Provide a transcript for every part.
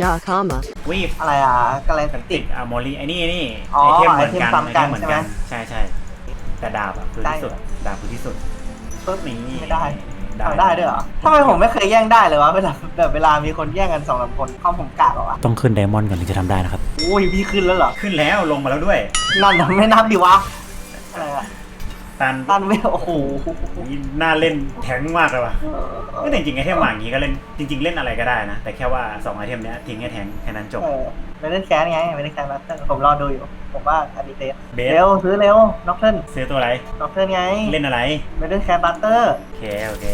Nakama. วีบอะไรอะกระไรสันติ ติกอะโมลีไอ้นี่ไอ้นี่อ๋อไอเทมเหมือนกันไอเทมซ้ำกันไอเทมเหมือนกันใช่ใช่แต่ดาบอะคือที่สุดดาบคือที่สุดปึ๊บนี่ไม่ได้เอาได้ด้วยเหรอทำไมผมไม่เคยแย่งได้เลยวะเวลาแบบเวลามีคนแย่งกันสองสามคนเข้าผมกากเหรอวะต้องขึ้นไดมอนด์ก่อนถึงจะทำได้นะครับ อุ้ยพี่ขึ้นแล้วเหรอ ขึ้นแล้วลงมาแล้วด้วย นั่นน่ะไม่นับดิวะ อะไรอะ ตันตันเวลโอ้โหนี่น่าเล่นแทงมากเลยว่ะก็แต่จริงๆไอเทมหมาอย่างงี้ก็เล่นจริง ๆ เล่นอะไรก็ได้นะ แต่แค่ว่าสองไอเทมเนี้ยทิ้งให้แทงแค่นั้นจบเออไม่ได้แคสไงไม่ได้แคสมาสเตอร์ผมรอดูอยู่ ผมว่าอันนี้เทสเบสเร็วซื้อเร็วน็อกเทิลซื้อตัวอะไรน็อกเทิลไง เล่นอะไรไม่ได้แคสบัตเตอร์โอเคโอเค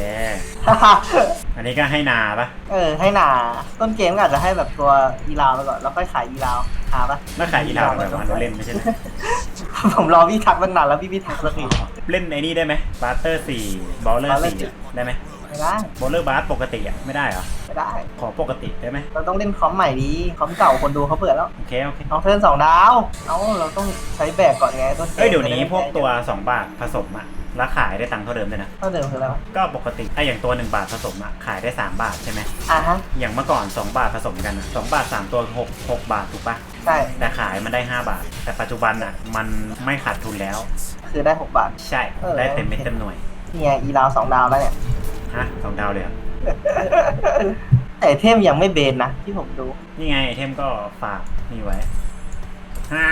อันนี้ก็ให้นาปะเออให้หนาต้นเกมก็อาจจะให้แบบตัวอีลาวไปก่อนแล้วค่อยขายอีลาวหาปะแล้วขายอีลาวแบบว่าเราเล่นไม่ใช่เหรอผมรอพี่ทักตั้งนานแล้วพี่พี่ทักสักที เล่นไอ้นี่ได้ไหมบาร์เตอร์สี่บอลเลอร์ Brawler สี่ได้ไหมไม่ได้บอลเลอร์บาร์ปกติอะไม่ได้เหรอไม่ได้ ขอปกติได้ไหมเราต้องเล่นคอมใหม่ดีคอมเก่าคนดูเขาเบื่อแล้วโอเคโอเคน้องเทิร์นสองดาว เอ้าเราต้องใช้แบกก่อนไงต้นกมเอ้ยเดี๋ยวนี้จะไพวกตัว 2 บาทผสมอะ แล้วขายได้ตังค์เท่าเดิมเลยนะ เท่าเดิมคืออะไรวะก็ปกติถ้าอย่างตัว 1 บาทผสมอะขายได้ 3 บาทใช่ไหมอะฮะอย่างเมื่อก่อน 2 บาทผสมกันอะ2บาท 3 ตัว 6 6 บาทถูกปะใช่แต่ขายมันได้ 5 บาท แต่ปัจจุบันอะมันไม่ขาดทุนแล้ว คือได้หกบาท ใช่เออ ได้เต็มเม็ดเต็มหน่วยนี่ไงอีลาวสองดาวแล้วเนี่ย ฮะสองดาวเลยเหรอแต่เทมยังไม่เบนนะที่ผมดู นี่ไงไอเทมก็ฝากนี่ไว้ฮ่า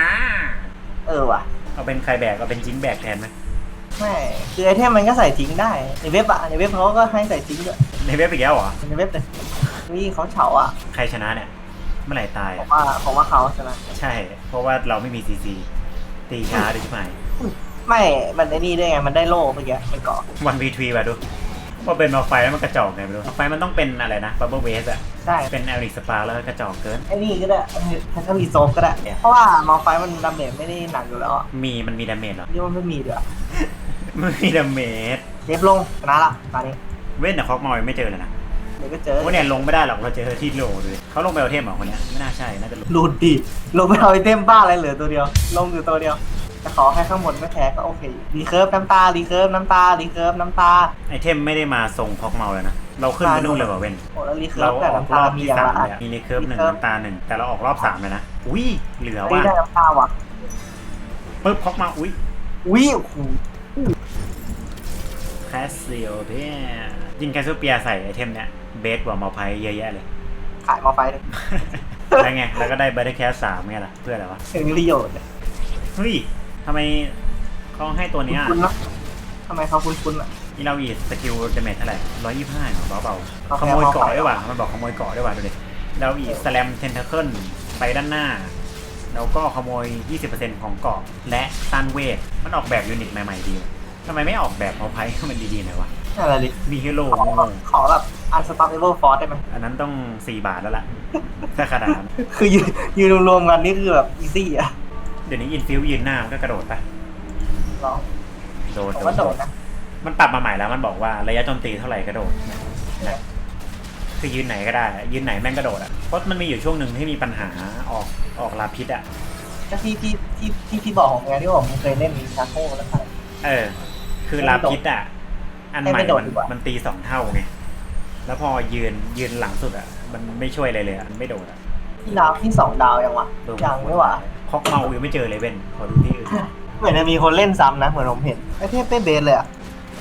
เออว่ะ เอาเป็นใครแบกเอาเป็นจิ้งแบกแทนไหม ไม่คือไอเทมมันก็ใส่ทิ้งได้ในเว็บอะในเว็บเขาก็ให้ใส่ทิ้งด้วยในเว็บอีกแล้วเหรอในเว็บเลยนี่เขาเฉาอะใครชนะเนี่ยเมื่อไหร่ตายผอะมว่าผมว่าเขาชนะใช่ เพราะว่าเราไม่มีซีซีตีช้าด้วยใช่ไหมไม่มันไอ้นี่ด้วยไงมันได้โล่เมื่อกี้ไปเกาะวันวีทวีมาดูว่าเป็นมาไฟแล้วมันกระจอกไงไม่รู้มาไฟมันต้องเป็นอะไรนะบับเบิลเวสอะใช่เป็นแอริกสปาแล้วก็กระจอกเกิน ไอ้นี่ก็ได้ถ้ามีโซฟก็ได้เนี่ยเพราะว่ามาไฟมันดาเมจไม่ได้หนักอยู่แล้วอะมีมันมีดาเมจเหรอนี่มันไม่มีเดี๋ยว ไม่มีดาเมจเซฟลงชนะละตอนนี้เว้นแต่คอกมอยไม่เจอเลยนะเดี๋ยวก็เจอโอ้เนี่ยลงไม่ได้หรอกเราเจอที่โหลเลยเขาลงไปเอาเทมเหรอคนเนี้ยไม่น่าใช่น่าจะลงรูดดิลงไปเอาไอเทมบ้าอะไรเหลือตัวเดียว ลงอยู่ตัวเดียวแต่ขอแค่ข้างบนไม่แพ้ก็โอเครีเคิร์ฟน้ำตารีเคิร์ฟน้ำตารีเคิร์ฟน้ำตาไอเทมไม่ได้มาทรงคอกเมาเลยนะเราขึ้นไปนู่นเลยว่ะเว้นโอ้แล้วรีเคิเราร์ฟแต่ออกน้ำรตาอบมีที่อย่างสามละเลยอะมีรีเคิร์ฟหนึ่งรีเคิร์ฟน้ำตาหนึ่งแต่เราออกรอบสามเลยนะอุ้ยเหลือรีว่ะได้น้ำตาว่ะปึ๊บคอกเมาอุ้ยวิโอ้โห แคสเซียเพียยิงแคสเปียใส่ไอเทมเนี้ยเบสกว่ามาไพเยอะแยะเลย ขายมาไฟเลยแล้วไง แล้วก็ได้บัตเตอร์แคสสามไงล่ะ เพื่ออะไรวะถึงประโยชน์เลยเฮ้ยทำไมเขาให้ตัวเนี้ยคุ้นๆนะทำไมเขาคุ้นๆอะอีเราอีสกิลเดเมจเท่าไหร่ร้อยยี่ห้าเหรอเบาเอาๆแค่ขโมยเกาะเอาไปได้ว่ะมันบอกขโมยเกาะได้ว่ะดูดิเราอีสแลมเทนเทเคิลไปด้านหน้า แล้วก็ขโมย 20%ของเกาะและต้านเวทมันออกแบบยูนิตใหม่ ๆ ดีว่ะ ทำไมไม่ออกแบบเอาไพ่ให้มันดีๆหน่อยวะอะไรดิมีฮีโร่ขอขอแบบอันสตาร์เอเวอร์ฟอร์ได้ไหมอันนั้นต้อง 4 บาทแล้วล่ะ ถ้าขนาดนั้นคือยืนยืนรวมๆกันนี่คือแบบอีซี่อะเดี๋ยวนี้อินฟิวยืนหน้ามันก็กระโดดไปลองโดดผมว่าโดดนะมันปรับมาใหม่แล้วมันบอกว่าระยะโจมตีเท่าไหร่กระโดดนะคือยืนไหนก็ได้ ยืนไหนแม่งกระโดดอะเพราะมันมีอยู่ช่วงหนึ่งที่มีปัญหาออกออกลาพิษอะ ก็ที่ที่ที่ที่พี่บอกผมไงที่ผมเคยเล่นชาโก้แล้วใช่เออ คือลาพิษอะ อันใหม่ให้ไม่โดดมันดีกว่ามัมันตีสองเท่าไง แล้วพอยืนยืนหลังสุดอะ มันไม่ช่วยอะไรเลยอะมันไม่โดดอะที่ดาวที่สองดาวยังวะเออยังไม่หวะคอกเมายังไม่เจอเลยเว้นขอดูที่อื่นเหมือนจะมีคนเล่นซ้ำนะเหมือนผมเห็นไอเทพเป้เบสเลยอะ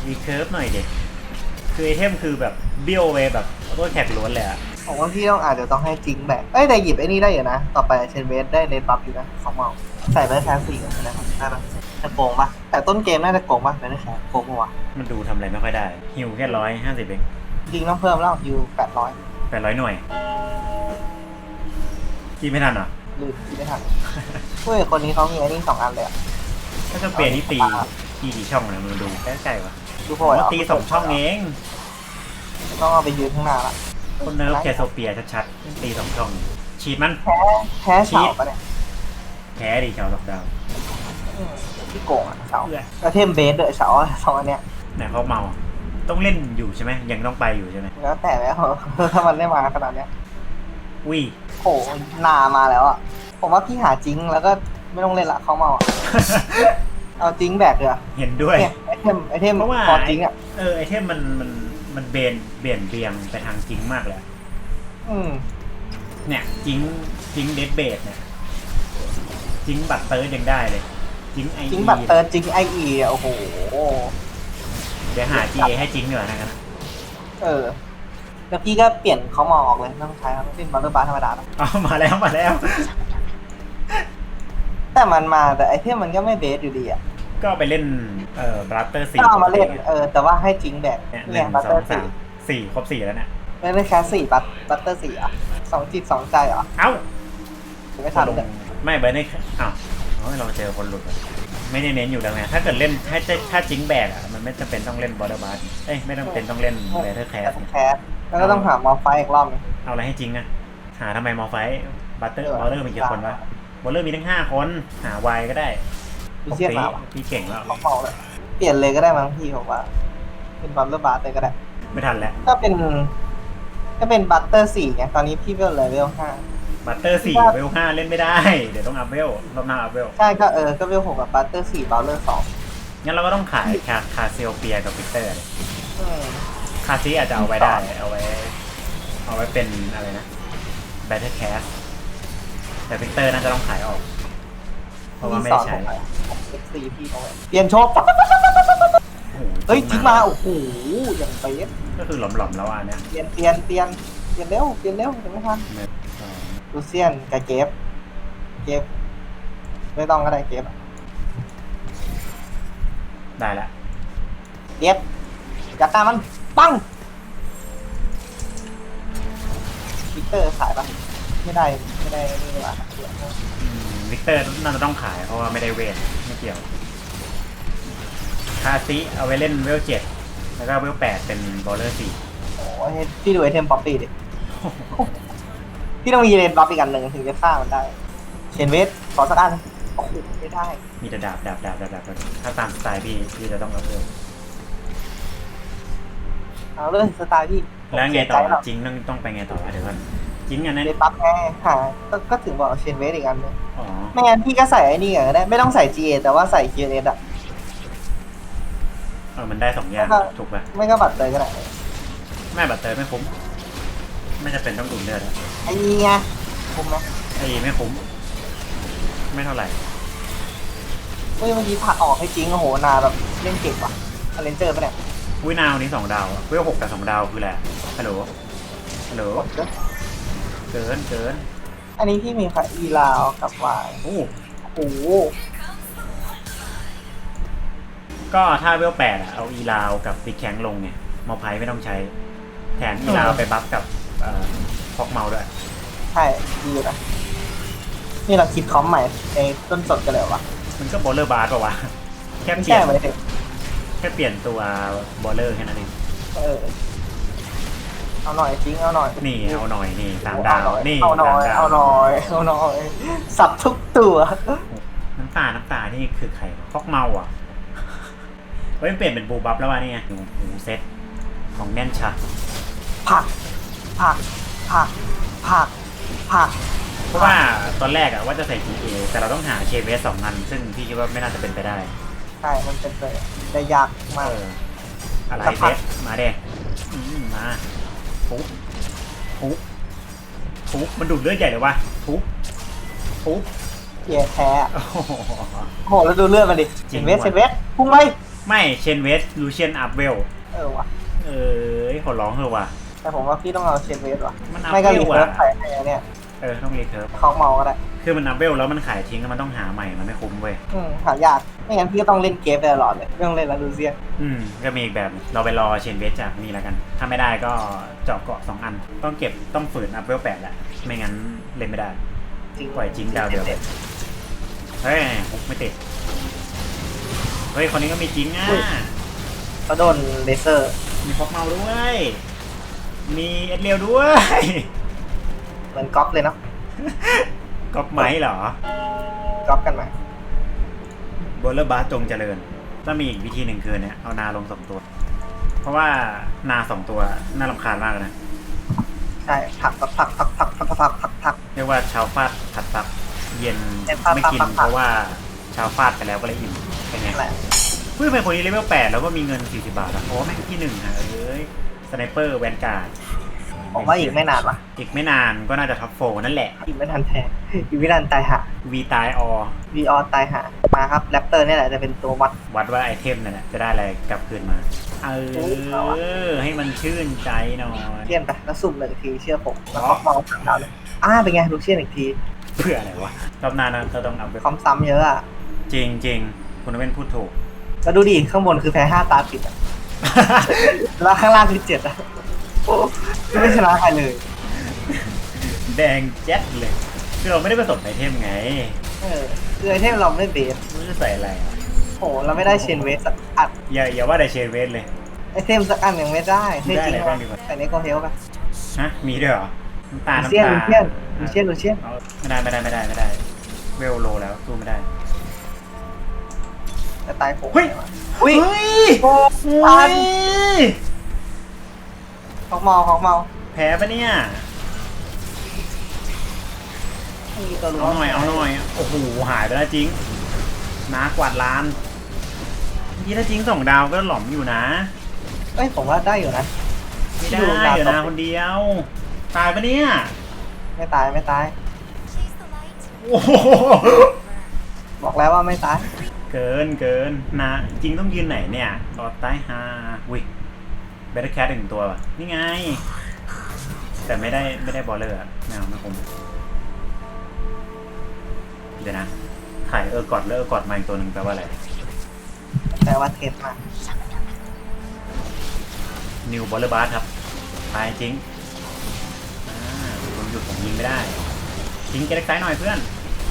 มีเคิร์ฟหน่อยเด็กคือไอเทมคือแบบเบี้ยวเวแบบตัวแท็กล้วนเลยอะผมว่าพี่ต้องอาจจะต้องให้จริงแบกเอ้ยแต่หยิบไอ้นี่ได้อยู่นะ ต่อไปเชนเวสได้เลนบัฟอยู่นะของเมา ใส่ไปแทนสี่กันนะครับได้ปะจะโกงปะ แต่ต้นเกมน่าจะโกงปะไม่ได้แค่โกงปะวะมันดูทำอะไรไม่ค่อยได้ฮิวแค่ร้อยห้าสิบเองจริงต้องเพิ่มแล้วอยู่แปดร้อยแปดร้อยหน่วยกินไม่ทันเหรอลืมคิดไม่ทันเฮ้ยคนนี้เขามีไอ้นี่สองอันเลยอะถ้าจะเปลี่ยนนี่ตีตีกี่ช่องเลยมึงดูใกล้ๆวะดูโพโอ้ยตีสองช่องเองต้องเอาไปยืนข้างหน้าละคนเนิร์ฟแคโซเปียชัดๆตีสองช่อง ฉีดมัน แพ้แพ้เสาปะเนี่ยแพ้ดิชาวล็อกดาวน์ อืม ที่โกงอะเสาเอื้อแล้วเทมเบสเดอะเสาสองอันเนี้ยไหนเขาเมา ต้องเล่นอยู่ใช่ไหมยังต้องไปอยู่ใช่ไหมแล้วแต่แล้ว ถ้ามันได้มาขนาดเนี้ยอุ้ย โหนามาแล้วอะผมว่าพี่หาจริงแล้วก็ไม่ต้องเล่นละเขาเมาอะเอาจริงแบกเลยอะเห็นด้วย เนี่ยไอเทมไอเทมเพราะว่า พอจริงอะเออไอเทมมันมันมันเบนเบี่ยนเบียงไปทางจริงมากเลยอืมเนี่ยจิงจิงเดดเบดเนี่ยจิงบัตรเติร์ดยังได้เลย จิงไอจริงบัตรเติร์ดจริงไอเอโอ้โห เดี๋ยวหา GA ให้จิงดีกว่านะครับเออ แล้วพี่ก็เปลี่ยนเขามองออกเลยไม่ต้องใช้ครับเป็นบัตเตอร์บาร์ธรรมดาแล้วเอามาแล้วมาแล้ว แต่มันมาแต่ไอเทมมันก็ไม่เบสอยู่ดีอะก็ไปเล่นเอ่อบรัตเตอร์สี่ก็เอามาเล่นเออแต่ว่าให้จริงแบบเนี่ยหเนี่นึ่ยงบัตสเตอองร์สาสี่มสี่ครบสี่แล้วเนี่ยไม่ได้แค่สี่บัตบัตเตอร์สี่อะสองจิตสองใจเหรอเอ้าผมไม่ทันลงเลยไม่เบิร์ดนี่อ้าวเฮ้ยเราเจอคนหลุดว่ะไม่ได้เน้นอยู่แล้วไงถ้าเกิดเล่นถ้าจะถ้าจิงแบกอะมันไม่จำเป็นต้องเล่นบอร์เดอร์บาร์เอ้ยไม่จำเป็นต้องเล่นเบเทอร์แคสแต่แคสแล้วก็ต้องหามอไฟอีกรอบหนึงเอาอะไรให้จริงอะหาทำไมมอไฟบัตเตอร์เออบอลเลอร์มีกี่คนวะบอลเลอร์มีทั้งห้าคนหาไวก็ได้ดูเชียพี่มาวะพี่เก่งแล้วเขาบอกเลยเปลี่ยนเลยก็ได้มั้งพี่ผมว่า เป็นบัตเตอร์บาร์เลยก็ได้ ไม่ทันแล้วก็เป็นก็เป็นบัตเตอร์สี่ไงตอนนี้พี่เวลเลยเวลห้า บัตเตอร์สี่เวลห้าเล่นไม่ได้ เดี๋ยวต้องอัพเวลรอบหน้าอัพเวลใช่ก็เออก็เวลหกกับบัตเตอร์สี่บัลเลอร์สองงั้นเราก็ต้องขายคาคาเซลเปียกับวิกเตอร์เลยอืมคาซีอาจจะเอาไว้ได้เอาไว้ เอาไว้เป็นอะไรนะแบทเทอร์แคสแต่วิกเตอร์น่าจะต้องขายออก เพราะว่าไม่ได้ใช้เอ็กซีพี่เขาไว้เปลี่ยนโชว์ปั๊บโอ้โหเฮ้ยทิ้งมาโอ้โหอย่างเป๊ะก็คือหลอมๆแล้วอันเนี้ยเปลี่ยนเปลี่ยนเปลี่ยนเปลี่ยนเร็วเปลี่ยนเร็วเดี๋ยวไม่ทันหนึ่งสอง ลูเซียนกับเกฟเกฟไม่ต้องก็ได้เกฟอะได้ละเกฟจัดการมันปังวิกเตอร์ขายปะไม่ได้ไม่ได้นี่หว่าอืมวิกเตอร์น่าจะต้องขายเพราะว่าไม่ได้เวทไม่เกี่ยวคาซีเอาไว้เล่นเวลเจ็ดแล้วก็เวลแปดเป็นบอลเลอร์สี่โอ้ยพี่ดูไอเทมป๊อปปี้ดิ พี่ต้องมีเลนบัฟอีกอันหนึ่งถึงจะฆ่ามันได้เชนเวสขอสักอันโอ้โหไม่ได้มีแต่ดาบดาบดาบดาบดาบถ้าตามสไตล์พี่พี่จะต้องรับเวเอาเลยสไตล์พี่แล้วไงต่อจริงต้องต้องไปไงต่อเดี๋ยวก่อนจริงอันนั้นเลนบัฟไงหาก็ก็ถึงบอกเชนเวสอีกอันหนึงอ๋อไม่งั้นพี่ก็ใส่ไอ้นี่ก็ได้ไม่ต้องใส่ GA แต่ว่าใส่ q s อะเออมันได้สองอย่างถูกป่ะไม่ก็บัตรเลยก็ได้ไม่บัตรเตอร์ไม่คุ้ม ไม่จะเป็นต้องดูดเลือดอะไอ้นี่ไงคุ้มไหมไอ้ไม่คุ้ม ไม่เท่าไหร่ เฮ้ยเมื่อกี้ผักออกให้จริงโอ้โหนาแบบเล่นเก่งว่ะอเลนเจอร์ปะเนี่ยวินาวนี้สองดาวอะเวลหกกับสองดาวคือแหละไรฮัลโหลฮัลโหลกดเยอะเกินเกินอันนี้พี่มีค่ะอีลาวกับวายโอ้ โอ้โหก็ถ้าเวลแปดอะเอาอีลาวกับบิ๊กแข้งลงไงมอไพไม่ต้องใช้แถมอีลาวไปบัฟกับเอ่อ พอกเมาด้วยใช่ดีอยู่นะนี่เราคิดคอมใหม่ในต้นสดกันเลยเหรอวะมันก็บอลเลอร์บาร์ป่าวะแค่ไม่เปลี่ใช่ยนไหมเด็กแค่เปลี่ยนตัวบอลเลอร์แค่นั้นเองเออเอาหน่อยจริงเอาหน่อยนี่เอาหน่อยนี่สามดาวนี่เอาหน่อยสามดาวเอาหน่อยเอาหน่อยสับทุกตัว น้ำตาน้ำตานี่คือใครวะพอกเมาอะเฮ้ยมันเปลี่ยนเป็นบูบับแล้ววะนี่ไงโอ้โหเซตของแน่นชะผัก ผักผักผักผักเพราะว่าตอนแรกอะว่าจะใส่ GA แต่เราต้องหา KVS สองอัน ซึ่งพี่คิดว่าไม่น่าจะเป็นไปได้ใช่มันเป็นไปได้ยากมาก เอออะไรสักพัเซกตมาเด้อืมมาทุบทุบทุบมันดูดเลือดใหญ่เลยวะทุบทุบเย่แท้โอ้โห โอ้โหแล้วดูเลือดมันดิจริงเวสว่ะ เซเวสพุ่งไปไม่เชนเวสลูเชียนอัพเวล เออว่ะเอ้ยขอร้องเถอะว่ะ แต่ผมว่าพี่ต้องเอาเชนเวสว่ะมันอัพไม่ก็เวรีลเฟิร์อะสใส่ให้เนี่ยเออต้องรีเทิร์ฟเขาเมาก็ได้คือมันอัพเวลแล้วมันขายทิ้งแล้วมันต้องหาใหม่มันไม่คุ้มเว้ยอืมหายากไม่งั้นพี่ก็ต้องเล่นเกมไปตลอดเลยไม่ต้องเล่นแล้วดูเซียนอืมก็มีอีกแบบหนึ่งเราไปรอเชนเวสจากนี่แล้วกัน ถ้าไม่ได้ก็เจาะเกาะสองอัน ต้องเก็บต้องฝืนอัพเวลแปดแหละไม่งั้นเล่นไม่ได้จริงปล่อยจริงดาวเดียว เฮ้ยฮุกไม่ติดเฮ้ยคนนี้ก็มีจริงอะเขาโดนเลเซอร์มีพกเมาด้วย มีเอ็ดเรียวด้วย เหมือนก๊อปเลยเนาะก็ไหมเหรอก๊อปกันไหมโบลเลอร์บาสจงเจริญถ้ามีอีกวิธีหนึ่งคือเนี่ยเอานาลงสองตัว เพราะว่านาสองตัวน่ารำคาญมากเลยนะใช่ผักผักผักผักผักผักผักผักผัก เรียกว่าเช้าฟาดผัดตักเย็นเย็นฟาดไม่กินฟาดฟาดเพราะว่าเช้าฟาดไปแล้วก็เลยอิ่มเป็นไงนั่นแหละเฮ้ยทำไมคนนี้เลเวลแปดแล้วก็มีเงิน40บาทอะโอ้แม่งที่หนึ่งอะเอ้ย สไนเปอร์แวนการ์ดผมว่าอีกไม่นานว่ะ อีกไม่นานก็น่าจะท็อปโฟนั่นแหละ อีกไม่ทันแทนอีกไม่นานตายหาวีตายออวีออตายหามาครับแรปเตอร์นี่แหละจะเป็นตัววัด วัดว่าไอเทมนั่นแหละจะได้อะไรกลับคืนมา เอเอาอะอให้มันชื่นใจหน่อยเทียนไปแล้วสุ่มหนึ่งทีเชื่อผมแล้วก็มองสามดาวเลยอ่าเป็นไงลูกเชียนอีกทีเพื่ออะไรวะรอบหน้านะเราต้องเอาไปคอมซ้ำเยอะอะจริงจริงๆคุณเว้นพูดถูกแล้วดูดิข้างบนคือแพ้ห้าตาติดอะ แล้วข้างล่างคือเจ็ดอะโอ้ไม่ชนะใครเลยแดงแจ๊ดเลยคือเราไม่ได้ผสมไอเทมไงเออคือไอเทมเราไม่เบสไม่รู้จะใส่อะไรอะโอ้เราไม่ได้เชนเวสสักอันอย่าอย่าว่าแต่เชนเวสเลย ไอเทมสักอันยังไม่ได้เฮ้ยได้จริงอะไรนะบ้างดีกว่าแต่ในโกเฮลป่ะฮะมีด้วยเหรอน้ำตาลลูเชียนน้ำลูตาเชียนลูเชียนลูเชียนเอาไม่ได้ไม่ได้ไม่ได้ไม่ได้เวลโลแล้วสู้ไม่ได้ จะตายโผล่เฮ้ย อุ้ยเฮ้ยโอ้โอ้ทันยของเมาของเมาแพ้ปะเนี่ยมีตัวรู้เอาหน่อยเอาหน่อยโอ้โหหายไปแล้วจริงนากวาดล้านยี่ถ้าจริงสองดาวก็หล่อมอยู่นะเอ้ยผมว่าได้อยู่นะไม่ได้อยู่ดาวเดี๋ยวต่นะอคนเดียว ตายปะเนี่ย ไม่ตายไม่ตาย โอ้โหบอกแล้วว่าไม่ตาย เกินเกินนะจริงต้องยืนไหนเนี่ยตอดใต้ฮาวิเบตเตอร์แคทหนึ่งตัวว่ะนี่ไง แต่ไม่ได้ไม่ได้บอลเลอร์อะไม่เอาไม่คมเดี๋ยวนะถ่ายเออกอดแล้วเออกอดมาอีกตัวหนึ่งแปลว่าอะไรแต่ว่าเทปมานิวบอลเลอร์บาสครับตายจริงอ่าผมหยุดผมยิงไม่ได้ทิ้งเกล็กซ้ายหน่อยเพื่อน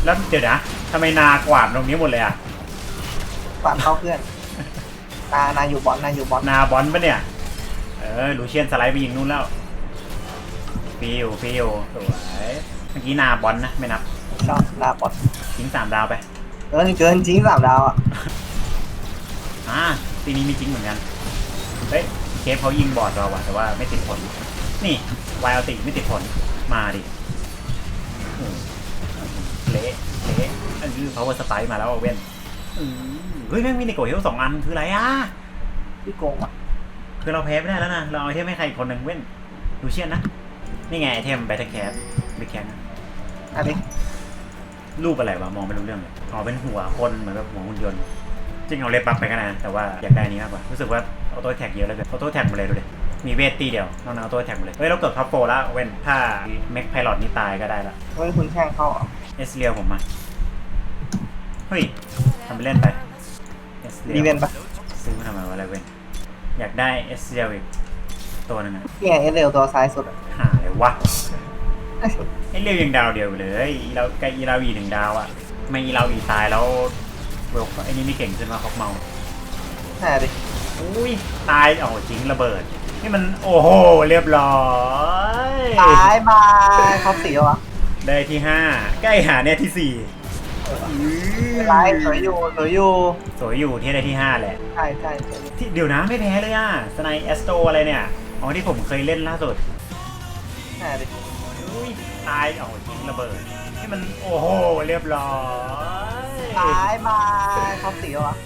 แล้วเดี๋ยวนะทำไมนากวาดตรงนี้หมดเลยอะ ฝากเข้าเพื่อนตานาอยู่บอลนาอยู่บอลนาบอลปะเนี่ย เออลูเชียนสไลด์ไปยิงนู่นแล้วฟิวฟิวสวยเมื่อกี้นาบอลนะไม่นับชอบนาบอลทิ้งสามดาวไปเกินเกินจริงสามดาวอะอ่าปีนี้มีจริงเหมือนกันเฮ้ยเคฟเขายิงบอร์ดเราว่ะแต่ว่าไม่ติดผล นี่วายเอาติไม่ติดผลมาดิอืมเละเละอันนี้ power strike มาแล้วเอาเว้น อืมเฮ้ยแม่งมีในโกเฮลสองอันคืออะไรอะพี่โกงอะคือเราแพ้ไม่ได้แล้วนะ เราเอาไอเทมให้ใครอีกคนหนึ่งเว้นลูเชียนนะ นี่ไงไอเทมแบทเทิลแคสแบทแคสอันนี้รูปอะไรวะมองไม่รู้เรื่องเลยอ๋อเป็นหัวคนเหมือนกับหัวหุ่นยนต์จริงเอาเล็บปักไปก็นะแต่ว่าอยากได้อันนี้มากกว่ารู้สึกว่าออโต้แท็กเยอะแล้วเกินออโต้แท็กหมดเลยดูดิมีเวทตีเดียวนอกนั้นออโต้แท็กหมดเลยเฮ้ยเราเกิดท็อปโปรแล้วเว้นถ้าแม็กไพลอตนี่ตายก็ได้ละเฮ้ยคุณแข่งเข้าเหรอเอสเรียลผมมา เฮ้ยทำไปเล่นไปเอสเรีดียเวนปะซื้อมาทำไมวะอะไรเว้นอยากได้เอสเรียลอีกตัวหนึงอะนี่ไงเอสเรลตัวซ้ายสุดอะหาเลยวะไอ้เรียวยังดาวเดียวอยู่เลยอีเราไกอีเราอีหนึ่งดาวอะไม่อีเราอีตายแล้วเวลไอ้นี่ไม่เก่งขึ้นมาคอกเมาแน่ดิอุ้ยตายโอ้โหจริงระเบิด นี่มันโอ้โหเรียบร้อยตายมาท็อปสี่แล้ววะได้ที่ห้าใกล้หาเนี่ยที่สี่ ไลฟ์สวยอยู่สวยอยู่สวยอยู่ที่ได้ที่ห้าแหละใช่ใช่สวยที่เดี๋ยวนะไม่แพ้เลยอะสไนแอสโตอะไรเนี่ยอ๋อที่ผมเคยเล่นล่าสุดแน่ดิอุ้ยตายโอ้โหจริงระเบิดนี่มันโอ้โหเรียบร้อย ตายมาท็อปสี่แล้ววะ